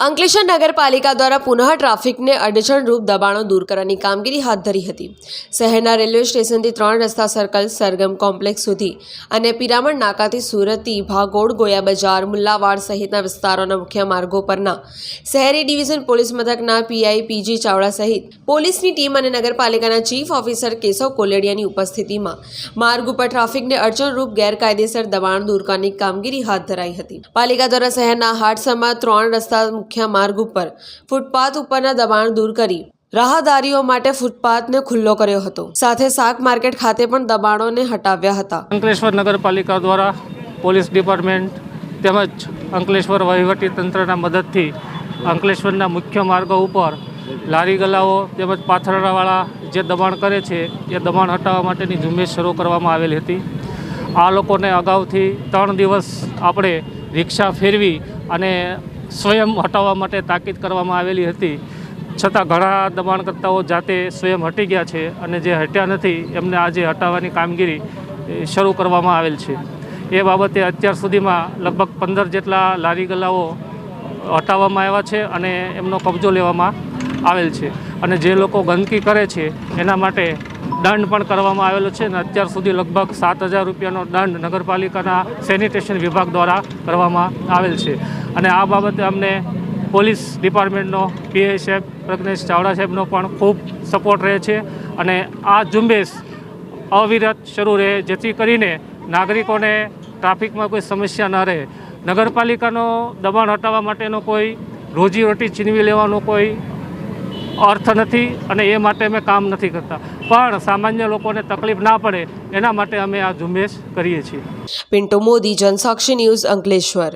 અંકલેશ્વર નગરપાલિકા દ્વારા પુનઃ ટ્રાફિકને અડચણરૂપ દબાણો દૂર કરવાની કામગીરી હાથ ધરી હતી. શહેરના રેલવે સ્ટેશનથી ત્રણ રસ્તા સર્કલ, સરગમ કોમ્પ્લેક્સ સુધી અને પિરામણ નાકાથી સુરતી, ભાગોળ, ગોયા બજાર, મુલ્લાવાડ સહિતના વિસ્તારોના મુખ્ય માર્ગો પરના શહેરી ડિવિઝન પોલીસ મથકના પીઆઈ પીજી ચાવડા સહિત પોલીસની ટીમ અને નગરપાલિકાના ચીફ ઓફિસર કેશવ કોલેડિયાની ઉપસ્થિતિમાં માર્ગ ઉપર ટ્રાફિકને અડચણરૂપ ગેરકાયદેસર દબાણ દૂર કરવાની કામગીરી હાથ ધરાઈ હતી. પાલિકા દ્વારા શહેરના હાટસમાં ત્રણ રસ્તા મુખ્ય માર્ગ ઉપર ફૂટપાથ ઉપરના દબાણ દૂર કરી રાહદારીઓ માટે ફૂટપાથને ખુલ્લો કર્યો હતો. સાથે શાક માર્કેટ ખાતે પણ દબાણોને હટાવ્યા હતા. અંકલેશ્વર નગરપાલિકા દ્વારા પોલીસ ડિપાર્ટમેન્ટ તેમજ અંકલેશ્વર વહીવટી તંત્રના મદદથી અંકલેશ્વરના મુખ્ય માર્ગો ઉપર લારી ગલાઓ તેમજ પાથરણાવાળા જે દબાણ કરે છે, એ દબાણ હટાવવા માટેની ઝુંબેશ શરૂ કરવામાં આવેલી હતી. આ લોકોને અગાઉથી ત્રણ દિવસ આપણે રિક્ષા ફેરવી અને સ્વયં હટાવવા માટે તાકીદ કરવામાં આવેલી હતી. છતાં ઘણા દબાણકર્તાઓ જાતે સ્વયં હટી ગયા છે અને જે હટ્યા નથી, એમને આજે હટાવવાની કામગીરી શરૂ કરવામાં આવેલ છે. એ બાબતે અત્યાર સુધીમાં લગભગ પંદર જેટલા લારી ગલ્લાઓ હટાવવામાં આવ્યા છે અને એમનો કબજો લેવામાં આવેલ છે. અને જે લોકો ગંદકી કરે છે, એના માટે દંડ પણ કરવામાં આવેલો છે અને અત્યાર સુધી લગભગ સાત હજાર રૂપિયાનો દંડ નગરપાલિકાના સેનિટેશન વિભાગ દ્વારા કરવામાં આવેલ છે. અને આ બાબતે અમને પોલીસ ડિપાર્ટમેન્ટનો પીઆઈ સાહેબ પ્રજ્ઞેશ ચાવડા સાહેબનો પણ ખૂબ સપોર્ટ રહે છે અને આ ઝુંબેશ અવિરત શરૂ રહે, જેથી કરીને નાગરિકોને ટ્રાફિકમાં કોઈ સમસ્યા ન રહે. નગરપાલિકાનો દબાણ હટાવવા માટેનો કોઈ રોજીરોટી છીનવી લેવાનો કોઈ અર્થ નથી અને એ માટે અમે કામ નથી કરતા. પણ સામાન્ય લોકોને તકલીફ ના પડે, એના માટે અમે આ ઝુંબેશ કરીએ છીએ. પિન્ટુ મોદી, જનસાક્ષી ન્યૂઝ અંકલેશ્વર.